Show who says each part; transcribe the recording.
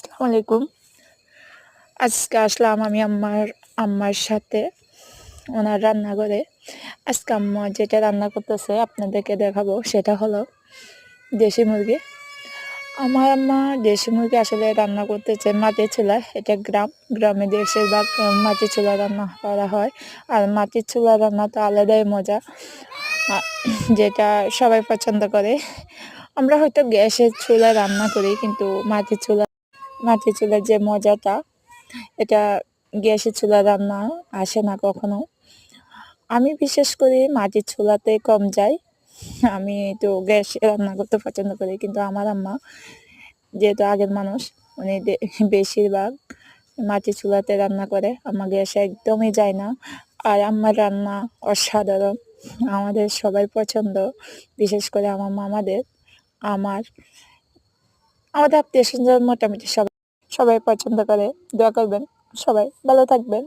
Speaker 1: আসসালামু আলাইকুম। আজকে আসলাম আমি আম্মার আম্মার সাথে, ওনার রান্না করে আজকে আম্মা যেটা রান্না করতেছে আপনাদেরকে দেখাবো, সেটা হলো দেশি মুরগি। আমার আম্মা দেশি মুরগি আসলে রান্না করতেছে মাটির চুলা, এটা গ্রাম, গ্রামে দেশের বা মাটির চুলা রান্না করা হয়। আর মাটির চুলা রান্না তো আলাদাই মজা। যেটা সবাই পছন্দ করে। আমরা হয়তো গ্যাসের চুলা রান্না করি, কিন্তু মাটির চুলা মাটির চুলার যে মজাটা, এটা গ্যাসের চুলা রান্না আসে না কখনো। আমি বিশেষ করে মাটির চুলাতে কম যাই। আমি তো গ্যাসে রান্না করতে পছন্দ করি, কিন্তু আমার আম্মা যেহেতু আগের মানুষ, উনি বেশিরভাগ মাটির চুলাতে রান্না করে। আমার গ্যাসে একদমই যায় না। আর আমার রান্না অসাধারণ। আমাদের সবাই পছন্দ। বিশেষ করে আমার মামাদের, আমার, আমাদের আত্মীয় স্বজন মোটামুটি সবাই সবাই পছন্দ করে। দোয়া করবেন সবাই। ভালো থাকবেন।